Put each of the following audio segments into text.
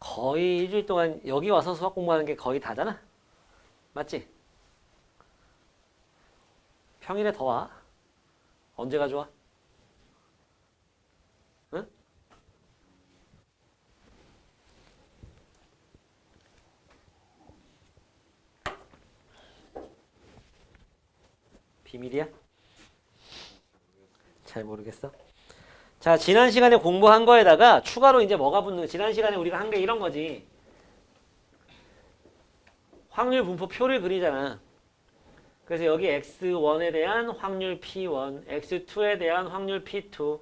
거의 일주일 동안 여기 와서 수학 공부하는 게 거의 다잖아. 맞지? 평일에 더 와. 언제가 좋아? 응? 비밀이야? 잘 모르겠어. 자, 지난 시간에 공부한 거에다가 추가로 이제 뭐가 붙는, 지난 시간에 우리가 한 게 이런 거지. 확률 분포 표를 그리잖아. 그래서 여기 x1에 대한 확률 p1, x2에 대한 확률 p2,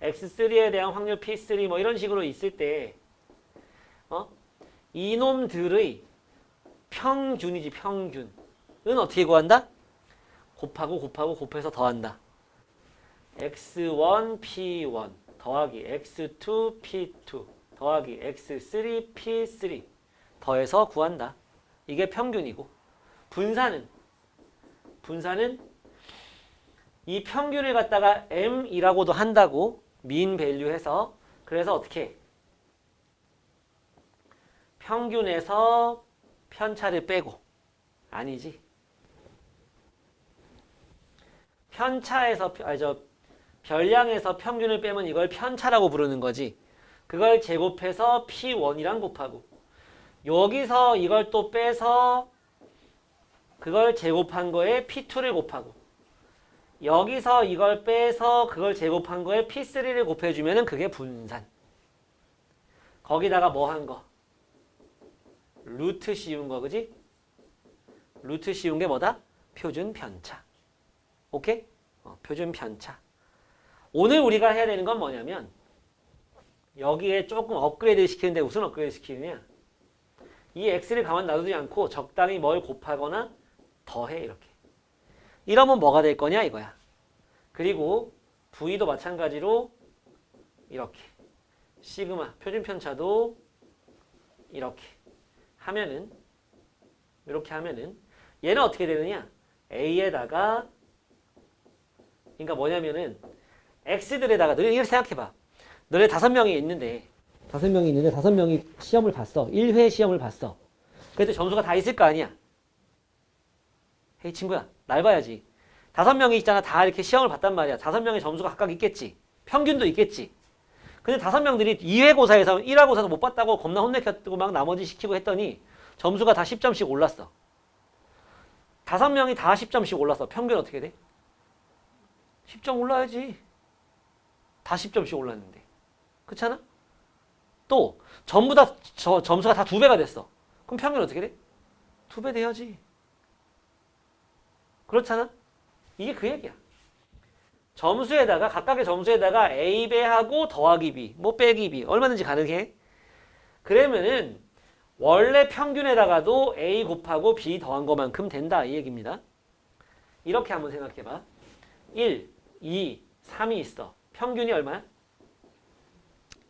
x3에 대한 확률 p3 뭐 이런 식으로 있을 때, 어? 이놈들의 평균이지, 평균. 은 어떻게 구한다? 곱하고 곱하고 곱해서 더한다. X1 p1 더하기 x2 p2 더하기 x3 p3 더해서 구한다. 이게 평균이고. 분산은? 분산은 이 평균을 갖다가 m이라고도 한다고 민 밸류 해서 그래서 어떻게? 해? 평균에서 편차를 빼고. 아니지. 편차에서 아저 별량에서 평균을 빼면 이걸 편차라고 부르는 거지. 그걸 제곱해서 P1이랑 곱하고 여기서 이걸 또 빼서 그걸 제곱한 거에 P2를 곱하고 여기서 이걸 빼서 그걸 제곱한 거에 P3를 곱해주면은 그게 분산. 거기다가 뭐 한 거? 루트 씌운 거, 그지? 루트 씌운 게 뭐다? 표준 편차. 오케이? 어, 표준 편차. 오늘 우리가 해야 되는 건 뭐냐면 여기에 조금 업그레이드 시키는데 무슨 업그레이드 시키느냐? 이 x를 가만 놔두지 않고 적당히 뭘 곱하거나 더해 이렇게. 이러면 뭐가 될 거냐 이거야. 그리고 v도 마찬가지로 이렇게. 시그마 표준 편차도 이렇게. 하면은 이렇게 하면은 얘는 어떻게 되느냐? A에다가 그러니까 뭐냐면은 X들에다가 너네 이렇게 생각해봐. 너네 다섯 명이 있는데 다섯 명이 있는데 다섯 명이 시험을 봤어. 1회 시험을 봤어. 그래도 점수가 다 있을 거 아니야. 헤이 친구야 날 봐야지. 다섯 명이 있잖아. 다 이렇게 시험을 봤단 말이야. 다섯 명의 점수가 각각 있겠지. 평균도 있겠지. 근데 다섯 명들이 2회 고사에서 1화 고사도 못 봤다고 겁나 혼내켰고 막 나머지 시키고 했더니 점수가 다 10점씩 올랐어. 다섯 명이 다 10점씩 올랐어. 평균 어떻게 돼? 10점 올라야지. 다 10점씩 올랐는데. 그렇잖아? 또 전부 다 저, 점수가 다 두 배가 됐어. 그럼 평균 어떻게 돼? 두 배 돼야지. 그렇잖아? 이게 그 얘기야. 점수에다가 각각의 점수에다가 A 배하고 더하기 B, 뭐 빼기 B 얼마든지 가능해. 그러면은 원래 평균에다가도 A 곱하고 B 더한 것만큼 된다 이 얘기입니다. 이렇게 한번 생각해 봐. 1, 2, 3이 있어. 평균이 얼마야?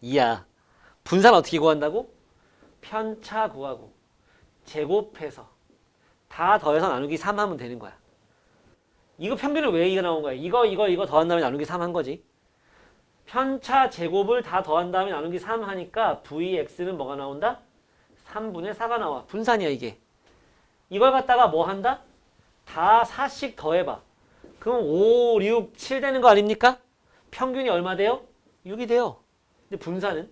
2야. 분산 어떻게 구한다고? 편차 구하고 제곱해서 다 더해서 나누기 3 하면 되는 거야. 이거 평균은 왜 이거 나온 거야? 이거 이거 이거 더한 다음에 나누기 3 한 거지. 편차 제곱을 다 더한 다음에 나누기 3 하니까 Vx는 뭐가 나온다? 3분의 4가 나와. 분산이야 이게. 이걸 갖다가 뭐 한다? 다 4씩 더해봐. 그럼 5, 6, 7 되는 거 아닙니까? 평균이 얼마 돼요? 6이 돼요. 근데 분산은?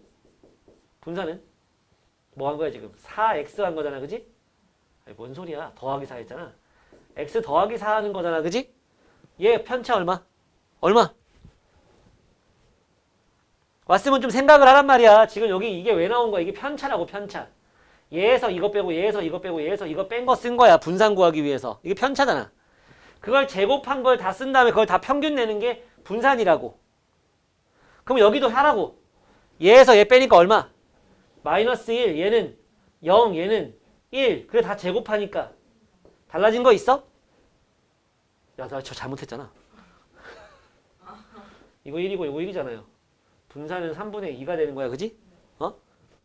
분산은? 뭐 한 거야 지금? 4x 한 거잖아 그지? 아니, 뭔 소리야 더하기 4 했잖아 x 더하기 4 하는 거잖아 그지? 얘 편차 얼마? 얼마? 왔으면 좀 생각을 하란 말이야 지금 여기 이게 왜 나온 거야 이게 편차라고 편차 얘에서 이거 빼고 얘에서 이거 빼고 얘에서 이거 뺀 거 쓴 거야 분산 구하기 위해서 이게 편차잖아 그걸 제곱한 걸 다 쓴 다음에 그걸 다 평균 내는 게 분산이라고 그럼 여기도 하라고 얘에서 얘 빼니까 얼마? 마이너스 1 얘는 0 얘는 1 그래 다 제곱하니까 달라진 거 있어? 야 나 저 잘못했잖아 이거 1이고 이거 1이잖아요 분산은 3분의 2가 되는 거야 그지? 어?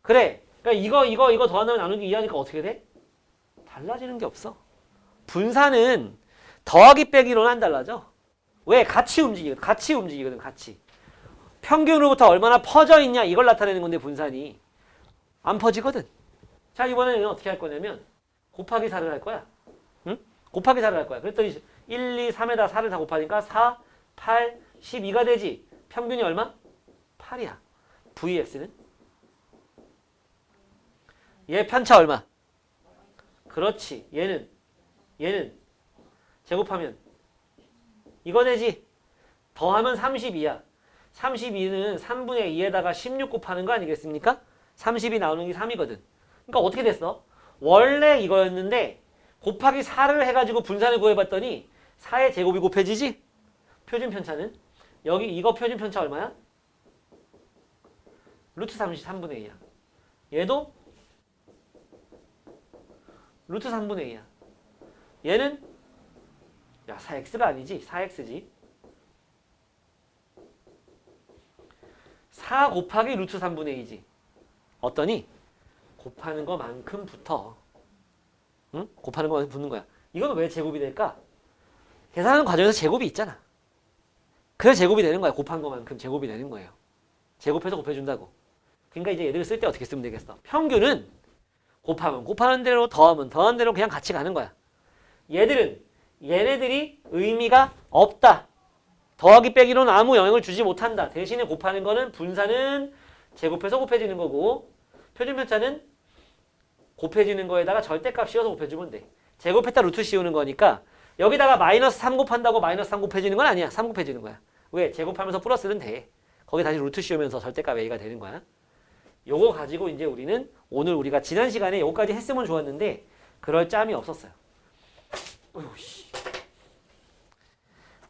그래 그러니까 이거 이거 이거 더한다면 나누기 2 하니까 어떻게 돼? 달라지는 게 없어 분산은 더하기 빼기로는 안 달라져 왜? 같이 움직이거든 같이 움직이거든 같이 평균으로부터 얼마나 퍼져 있냐 이걸 나타내는 건데 분산이 안 퍼지거든. 자, 이번에는 어떻게 할 거냐면 곱하기 4를 할 거야. 응? 곱하기 4를 할 거야. 그랬더니 1, 2, 3에다 4를 다 곱하니까 4, 8, 12가 되지. 평균이 얼마? 8이야. VX는? 얘 편차 얼마? 그렇지. 얘는 얘는 제곱하면 이거 되지. 더하면 32야. 32는 3분의 2에다가 16 곱하는 거 아니겠습니까? 30이 나오는 게 3이거든. 그러니까 어떻게 됐어? 원래 이거였는데 곱하기 4를 해가지고 분산을 구해봤더니 4의 제곱이 곱해지지? 표준 편차는? 여기 이거 표준 편차 얼마야? 루트 33분의 2야. 얘도 루트 3분의 2야. 얘는 야 4x가 아니지 4x지 4 곱하기 루트 3분의 2지 어떠니? 곱하는 것만큼 붙어 응? 곱하는 것만큼 붙는 거야 이건 왜 제곱이 될까? 계산하는 과정에서 제곱이 있잖아 그래서 제곱이 되는 거야 곱한 것만큼 제곱이 되는 거예요 제곱해서 곱해준다고 그러니까 이제 얘들을 쓸 때 어떻게 쓰면 되겠어 평균은 곱하면 곱하는 대로 더하면 더하는 대로 그냥 같이 가는 거야 얘들은 얘네들이 의미가 없다. 더하기 빼기로는 아무 영향을 주지 못한다. 대신에 곱하는 거는 분산은 제곱해서 곱해지는 거고 표준 편차는 곱해지는 거에다가 절대값 씌워서 곱해주면 돼. 제곱했다 루트 씌우는 거니까 여기다가 마이너스 3 곱한다고 마이너스 3 곱해지는 건 아니야. 3 곱해지는 거야. 왜? 제곱하면서 플러스는 돼. 거기 다시 루트 씌우면서 절대값 A가 되는 거야. 요거 가지고 이제 우리는 오늘 우리가 지난 시간에 요까지 했으면 좋았는데 그럴 짬이 없었어요. 어휴 씨.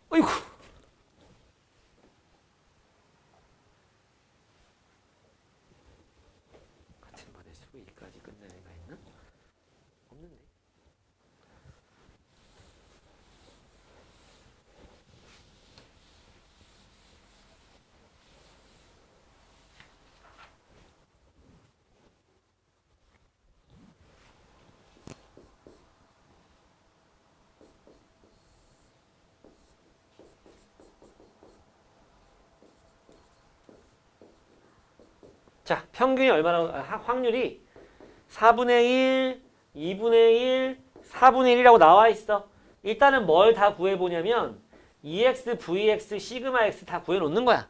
어이구. 같은 반에 수위까지 끝날 애가 있나? 없는데. 자, 평균이 얼마나 아, 하- 확률이 4분의 1, 2분의 1, 4분의 1이라고 나와 있어. 일단은 뭘 다 구해 보냐면 EX, VX, 시그마 X 다 구해 놓는 거야.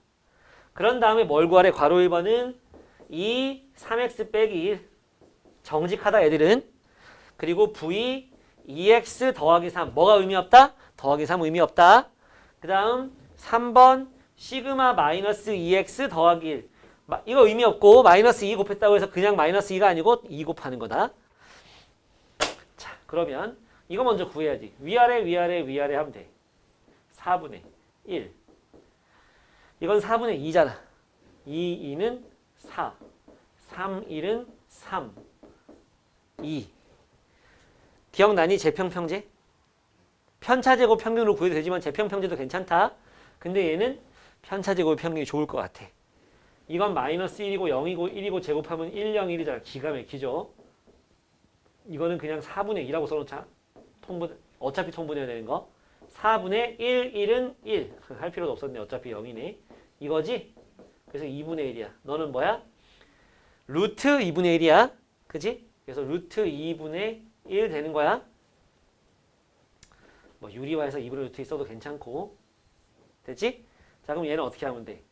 그런 다음에 뭘 구하래? 괄호 1번은 2, 3X 빼기 1. 정직하다 애들은. 그리고 V, EX 더하기 3. 뭐가 의미 없다? 더하기 3 의미 없다. 그 다음 3번 시그마 마이너스 EX 더하기 1. 마- 이거 의미 없고 마이너스 2 곱했다고 해서 그냥 마이너스 2가 아니고 2 곱하는 거다. 자, 그러면 이거 먼저 구해야지. 위아래 위아래 위아래 하면 돼. 4분의 1. 이건 4분의 2잖아. 2, 2는 4. 3, 1은 3. 2. 기억나니? 재평평제? 편차제곱 평균으로 구해도 되지만 재평평제도 괜찮다. 근데 얘는 편차제곱 평균이 좋을 것 같아. 이건 마이너스 1이고 0이고 1이고 제곱하면 1, 0, 1이잖아. 기가 막히죠? 이거는 그냥 4분의 2라고 써놓자. 통분, 어차피 통분해야 되는 거. 4분의 1, 1은 1. 할 필요도 없었네. 어차피 0이네. 이거지? 그래서 2분의 1이야. 너는 뭐야? 루트 2분의 1이야. 그지? 그래서 루트 2분의 1 되는 거야. 뭐 유리화해서 2분의 루트 있어도 괜찮고. 됐지? 자, 그럼 얘는 어떻게 하면 돼?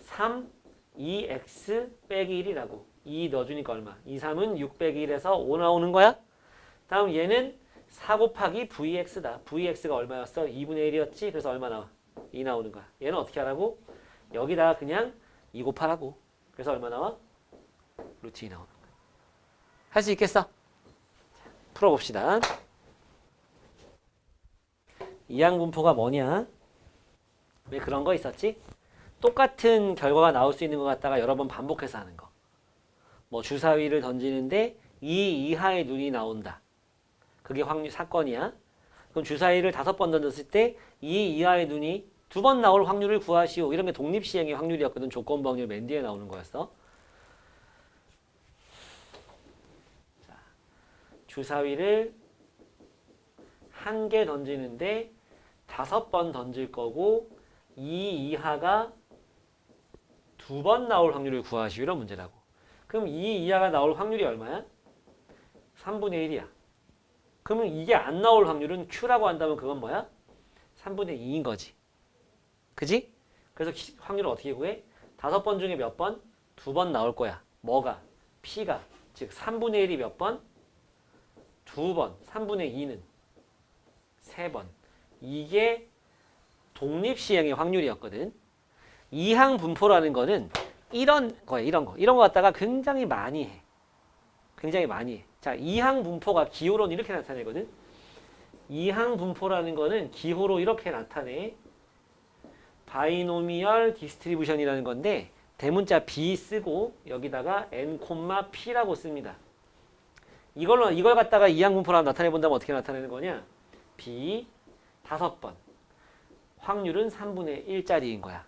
3 2x 빼기 1이라고 2 넣어주니까 얼마? 2, 3은 6 빼기 1에서 5 나오는 거야? 다음 얘는 4 곱하기 vx다. vx가 얼마였어? 2분의 1이었지? 그래서 얼마 나와? 2 나오는 거야. 얘는 어떻게 하라고? 여기다가 그냥 2 곱하라고. 그래서 얼마 나와? 루트 2 나오는 거야. 할 수 있겠어? 자, 풀어봅시다. 이항분포가 뭐냐? 왜 그런 거 있었지? 똑같은 결과가 나올 수 있는 것 같다가 여러 번 반복해서 하는 거. 뭐 주사위를 던지는데 2 이하의 눈이 나온다. 그게 확률 사건이야. 그럼 주사위를 다섯 번 던졌을 때 2 이하의 눈이 두 번 나올 확률을 구하시오. 이런 게 독립시행의 확률이었거든. 조건부 확률 맨 뒤에 나오는 거였어. 자, 주사위를 한 개 던지는데 다섯 번 던질 거고 2 이하가 두 번 나올 확률을 구하시오. 이런 문제라고. 그럼 2 이하가 나올 확률이 얼마야? 3분의 1이야. 그러면 이게 안 나올 확률은 Q라고 한다면 그건 뭐야? 3분의 2인 거지. 그지? 그래서 기- 확률을 어떻게 구해? 다섯 번 중에 몇 번? 두 번 나올 거야. 뭐가? P가. 즉 3분의 1이 몇 번? 두 번. 3분의 2는 세 번. 이게 독립시행의 확률이었거든. 이항 분포라는 거는 이런 거야, 이런 거. 이런 거 갖다가 굉장히 많이 해. 굉장히 많이 해. 자, 이항 분포가 기호로는 이렇게 나타내거든. 이항 분포라는 거는 기호로 이렇게 나타내. 바이노미얼 디스트리뷰션이라는 건데 대문자 b 쓰고 여기다가 n, p라고 씁니다. 이걸로 이걸 갖다가 이항 분포로 나타내 본다면 어떻게 나타내는 거냐? b 다섯 번. 확률은 3분의 1짜리인 거야.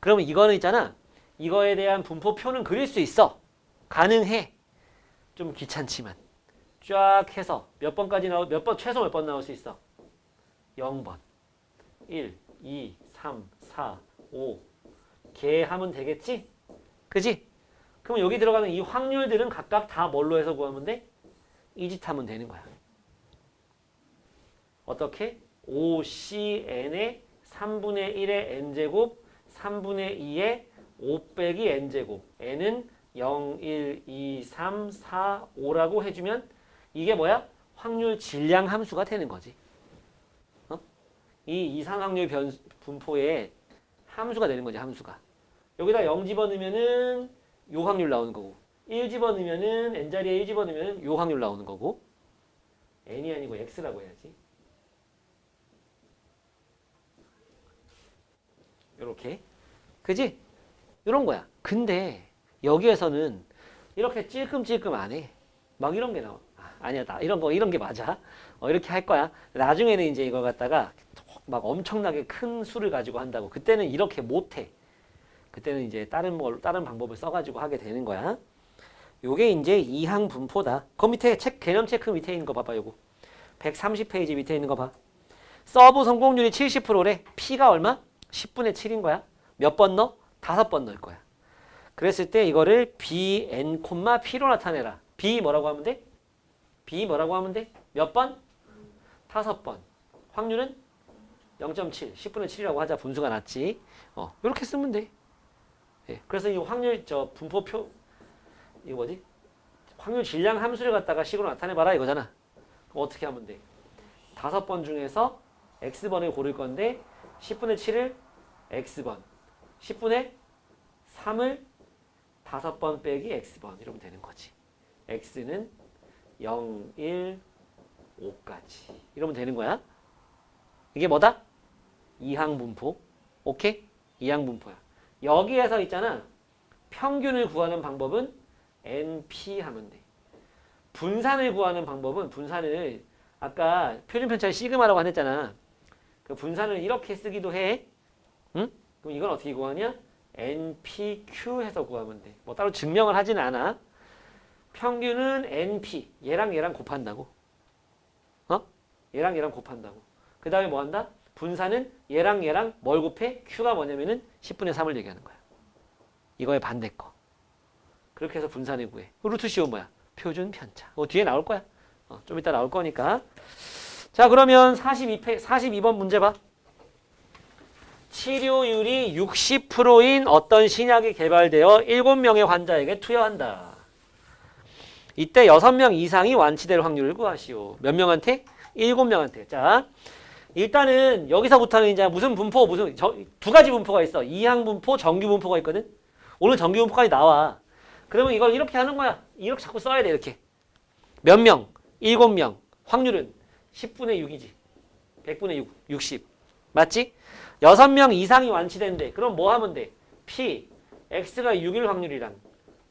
그러면 이거는 있잖아. 이거에 대한 분포표는 그릴 수 있어. 가능해. 좀 귀찮지만. 쫙 해서 몇 번까지 나올 몇 번 최소 몇 번 나올 수 있어? 0번. 1, 2, 3, 4, 5. 개 하면 되겠지? 그지? 그럼 여기 들어가는 이 확률들은 각각 다 뭘로 해서 구하면 돼? 이짓 하면 되는 거야. 어떻게? 5cn의 3분의 1의 n제곱 3분의 2의 5 빼기 n제곱 n은 0, 1, 2, 3, 4, 5라고 해주면 이게 뭐야? 확률 질량 함수가 되는 거지. 어? 이 이상 확률 변 분포의 함수가 되는 거지 함수가. 여기다 0 집어넣으면은 요 확률 나오는 거고 1 집어넣으면은 n자리에 1 집어넣으면은 요 확률 나오는 거고 n이 아니고 x라고 해야지. 요렇게. 그지? 이런 거야. 근데 여기에서는 이렇게 찔끔찔끔 안 해. 막 이런 게 나와. 아, 아니야, 나 이런 거 이런 게 맞아. 어, 이렇게 할 거야. 나중에는 이제 이걸 갖다가 막 엄청나게 큰 수를 가지고 한다고. 그때는 이렇게 못 해. 그때는 이제 다른 걸 다른 방법을 써가지고 하게 되는 거야. 요게 이제 이항 분포다. 그 밑에 책 개념 체크 밑에 있는 거 봐봐, 요거. 130페이지 밑에 있는 거 봐. 서브 성공률이 70%래. P가 얼마? 10분의 7인 거야. 몇 번 넣어? 다섯 번 넣을 거야. 그랬을 때 이거를 b n, p로 나타내라. b 뭐라고 하면 돼? b 뭐라고 하면 돼? 몇 번? 다섯 번. 확률은 0.7, 10분의 7이라고 하자 분수가 낮지. 어, 이렇게 쓰면 돼. 예, 그래서 이 확률 저 분포표 이거 뭐지? 확률 질량 함수를 갖다가 식으로 나타내봐라 이거잖아. 어떻게 하면 돼? 다섯 번 중에서 x번을 고를 건데 10분의 7을 x번, 10분의 3을 다섯 번 빼기 x번 이러면 되는 거지. x는 0, 1, 5까지 이러면 되는 거야. 이게 뭐다? 이항 분포. 오케이? 이항 분포야. 여기에서 있잖아. 평균을 구하는 방법은 np 하면 돼. 분산을 구하는 방법은 분산을 아까 표준 편차의 시그마라고 했잖아. 그 분산을 이렇게 쓰기도 해. 응? 그럼 이건 어떻게 구하냐? NPQ 해서 구하면 돼. 뭐 따로 증명을 하지는 않아. 평균은 NP. 얘랑 얘랑 곱한다고. 어? 얘랑 얘랑 곱한다고. 그 다음에 뭐 한다? 분산은 얘랑 얘랑 뭘 곱해? Q가 뭐냐면은 10분의 3을 얘기하는 거야. 이거의 반대 거. 그렇게 해서 분산을 구해. 루트 시오 뭐야? 표준 편차. 어, 뒤에 나올 거야. 어, 좀 이따 나올 거니까. 자, 그러면 42페, 42번 문제 봐. 치료율이 60%인 어떤 신약이 개발되어 7명의 환자에게 투여한다. 이때 6명 이상이 완치될 확률을 구하시오. 몇 명한테? 7명한테. 자, 일단은 여기서부터는 이제 무슨 분포, 무슨 저, 두 가지 분포가 있어. 이항 분포, 정규 분포가 있거든. 오늘 정규 분포까지 나와. 그러면 이걸 이렇게 하는 거야. 이렇게 자꾸 써야 돼, 이렇게. 몇 명? 7명. 확률은 10분의 6이지. 100분의 6, 60. 맞지? 6명 이상이 완치된대. 그럼 뭐 하면 돼? P, X가 6일 확률이랑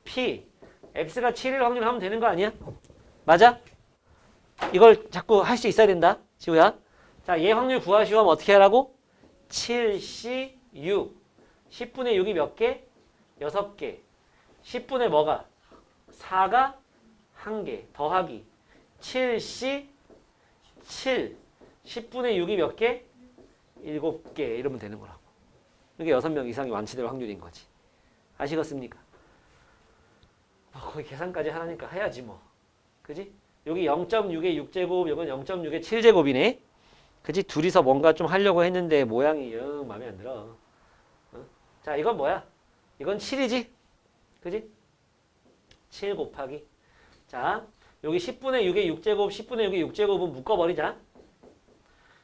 P, X가 7일 확률 하면 되는 거 아니야? 맞아? 이걸 자꾸 할 수 있어야 된다. 지우야. 자, 얘 확률 구하시오 하면 어떻게 하라고? 7C 6. 10분의 6이 몇 개? 6개. 10분의 뭐가? 4가 1개. 더하기. 7C 7. 10분의 6이 몇 개? 7개. 이러면 되는 거라고. 이게 6명 이상이 완치될 확률인 거지. 아시겠습니까? 뭐 거기 계산까지 하라니까 해야지 뭐. 그지? 여기 0.6의 6제곱, 이건 0.6의 7제곱이네. 그지? 둘이서 뭔가 좀 하려고 했는데 모양이 영 마음에 안 들어. 어? 자, 이건 뭐야? 이건 7이지? 그지? 7 곱하기. 자, 여기 10분의 6의 6제곱, 10분의 6의 6제곱은 묶어버리자.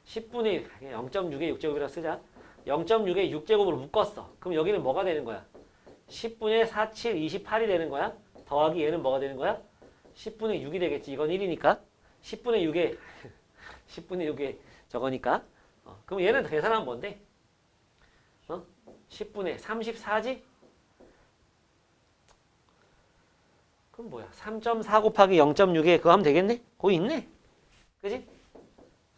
10분의 0.6의 6제곱이라 쓰자. 0.6의 6제곱으로 묶었어. 그럼 여기는 뭐가 되는 거야? 10분의 4, 7, 28이 되는 거야? 더하기 얘는 뭐가 되는 거야? 10분의 6이 되겠지. 이건 1이니까. 10분의 6에 10분의 6에 저거니까. 어, 그럼 얘는 계산하면 뭔데? 어? 10분의 34지? 그럼 뭐야? 3.4 곱하기 0.6에 그거 하면 되겠네? 거기 있네? 그지?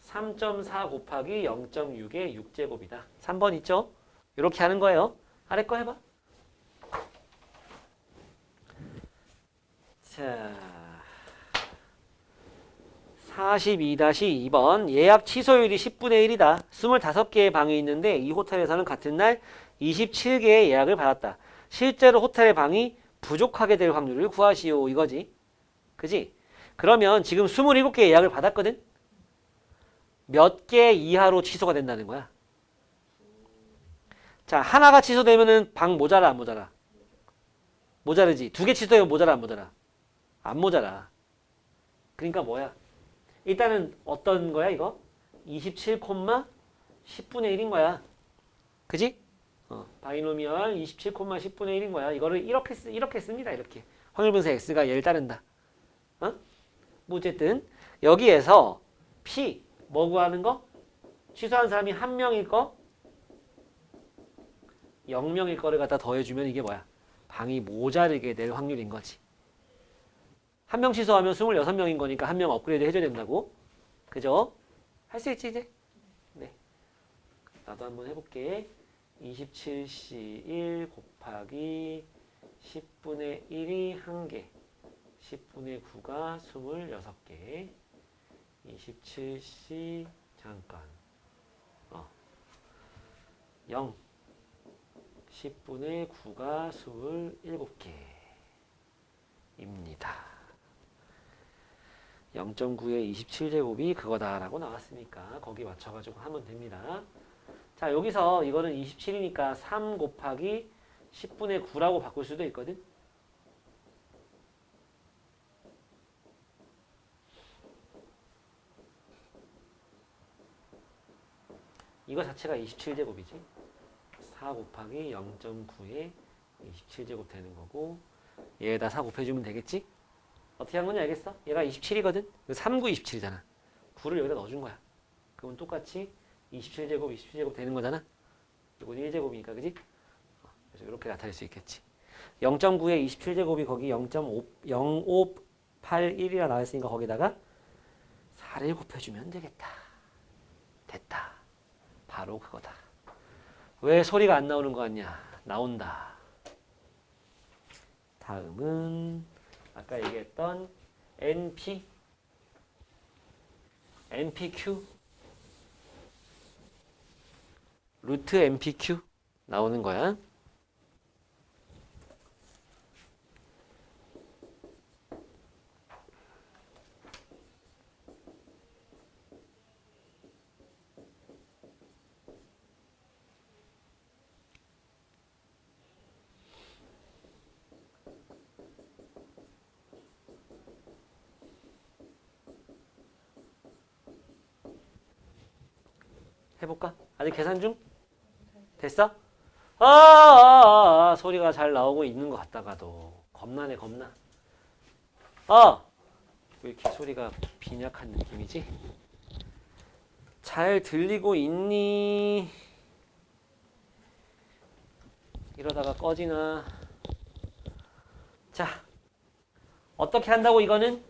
3.4 곱하기 0.6의 6제곱이다. 3번 있죠? 이렇게 하는 거예요. 아래 거 해봐. 자, 42-2번 예약 취소율이 10분의 1이다. 25개의 방이 있는데 이 호텔에서는 같은 날 27개의 예약을 받았다. 실제로 호텔의 방이 부족하게 될 확률을 구하시오 이거지. 그지? 그러면 지금 27개의 예약을 받았거든? 몇 개 이하로 취소가 된다는 거야? 자, 하나가 취소되면은 방 모자라 안 모자라? 모자르지. 두 개 취소되면 모자라 안 모자라? 안 모자라. 그러니까 뭐야? 일단은 어떤 거야 이거? 27, 10분의 1인 거야. 그지? 어, 바이노미얼 27, 10분의 1인 거야. 이거를 이렇게 쓰, 이렇게 씁니다. 이렇게. 확률 분석 x가 얘를 따른다. 어? 뭐 어쨌든 여기에서 p 뭐 구하는 거? 취소한 사람이 한 명일 거 0명일 거를 갖다 더해주면 이게 뭐야? 방이 모자르게 될 확률인 거지. 한 명 취소하면 26명인 거니까 한 명 업그레이드 해줘야 된다고. 그죠? 할 수 있지 이제? 네. 나도 한번 해볼게. 27C 1 곱하기 10분의 1이 1개. 10분의 9가 26개. 27C 잠깐. 어. 0. 10분의 9가 27개입니다. 0.9의 27제곱이 그거다라고 나왔으니까 거기 맞춰가지고 하면 됩니다. 자 여기서 이거는 27이니까 3 곱하기 10분의 9라고 바꿀 수도 있거든. 이거 자체가 27제곱이지. 4 곱하기 0.9에 27제곱 되는 거고 얘에다 4 곱해주면 되겠지? 어떻게 한 건지 알겠어? 얘가 27이거든? 3, 9, 27이잖아. 9를 여기다 넣어준 거야. 그러면 똑같이 27제곱, 27제곱 되는 거잖아? 이건 1제곱이니까, 그지? 어, 그래서 이렇게 나타낼 수 있겠지. 0.9에 27제곱이 거기 0.5, 0.581이라 나와있으니까 거기다가 4를 곱해주면 되겠다. 됐다. 바로 그거다. 왜 소리가 안 나오는 거 같냐? 나온다. 다음은 아까 얘기했던 NP, NPQ, 루트 NPQ 나오는 거야. 해볼까? 아직 계산 중? 됐어? 아, 아, 아, 아, 소리가 잘 나오고 있는 것 같다가도 겁나네 겁나. 아, 왜 이렇게 소리가 빈약한 느낌이지? 잘 들리고 있니? 이러다가 꺼지나? 자, 어떻게 한다고 이거는?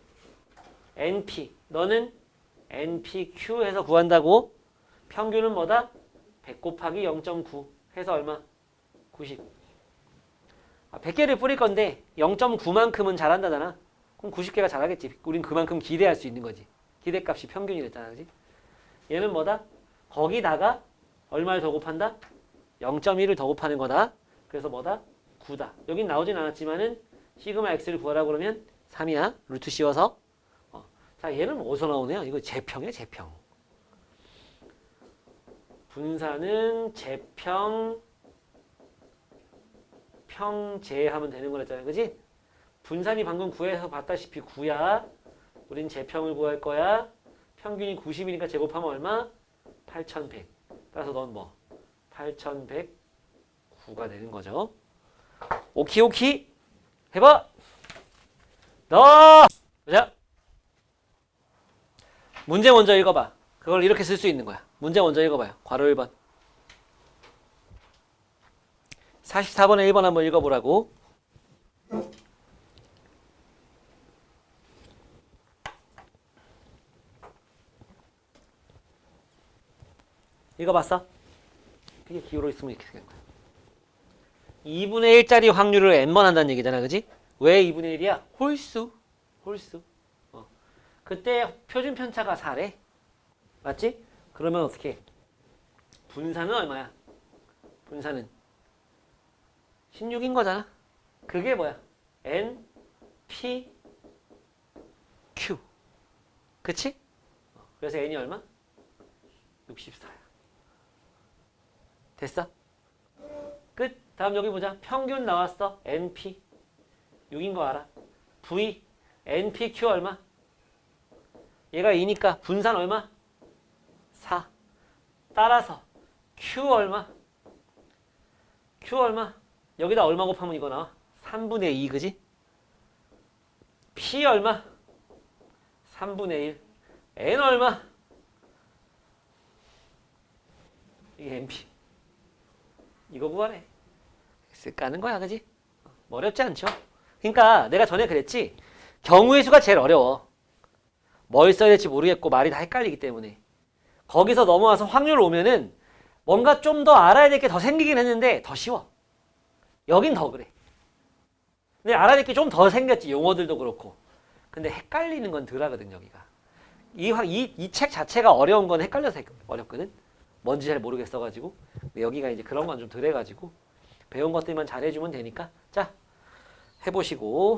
NP, 너는 NPQ 해서 구한다고? 평균은 뭐다? 100 곱하기 0.9 해서 얼마? 90. 아, 100개를 뿌릴 건데 0.9만큼은 잘한다잖아. 그럼 90개가 잘하겠지. 우린 그만큼 기대할 수 있는 거지. 기대값이 평균이 됐잖아. 그지? 얘는 뭐다? 거기다가 얼마를 더 곱한다? 0.1을 더 곱하는 거다. 그래서 뭐다? 9다. 여긴 나오진 않았지만은 시그마 x를 구하라 그러면 3이야. 루트 씌워서. 어. 자, 얘는 어디서 나오네요? 이거 재평이야, 재평. 분산은 재평 평재 하면 되는 거랬잖아요. 그지? 분산이 방금 구해서 봤다시피 9야. 우린 재평을 구할 거야. 평균이 90이니까 제곱하면 얼마? 8100. 따라서 넌 뭐? 8109가 되는 거죠. 오키 오키 해봐. 너. 자. 문제 먼저 읽어봐. 그걸 이렇게 쓸 수 있는 거야. 문제 먼저 읽어봐요. 괄호 1번. 44번에 1번 한번 읽어보라고. 읽어봤어? 이게 기호로 있으면 이렇게 되는 거야. 2분의 1짜리 확률을 n번 한다는 얘기잖아. 그지? 왜 2분의 1이야? 홀수. 홀수. 어. 그때 표준 편차가 4래. 맞지? 그러면 어떻게 해? 분산은 얼마야? 분산은 16인 거잖아. 그게 뭐야? n, p, q. 그치? 어, 그래서 n이 얼마? 64야. 됐어? 끝. 다음 여기 보자. 평균 나왔어. NP. 6인 거 알아? V. NPQ 얼마? 얘가 2니까 분산 얼마? 4. 따라서 Q 얼마? Q 얼마? 여기다 얼마 곱하면 이거 나와? 3분의 2 그지? P 얼마? 3분의 1. N 얼마? 이게 NP. 이거 구하래. X 까는 거야, 그지? 뭐 어렵지 않죠? 그러니까 내가 전에 그랬지. 경우의 수가 제일 어려워. 뭘 써야 될지 모르겠고 말이 다 헷갈리기 때문에. 거기서 넘어와서 확률 오면은 뭔가 좀 더 알아야 될 게 더 생기긴 했는데 더 쉬워. 여긴 더 그래. 근데 알아야 될 게 좀 더 생겼지. 용어들도 그렇고. 근데 헷갈리는 건 덜 하거든, 여기가. 이, 이, 이 책 자체가 어려운 건 헷갈려서 어렵거든. 뭔지 잘 모르겠어가지고. 여기가 이제 그런 건 좀 덜 해가지고. 배운 것들만 잘해주면 되니까. 자, 해보시고.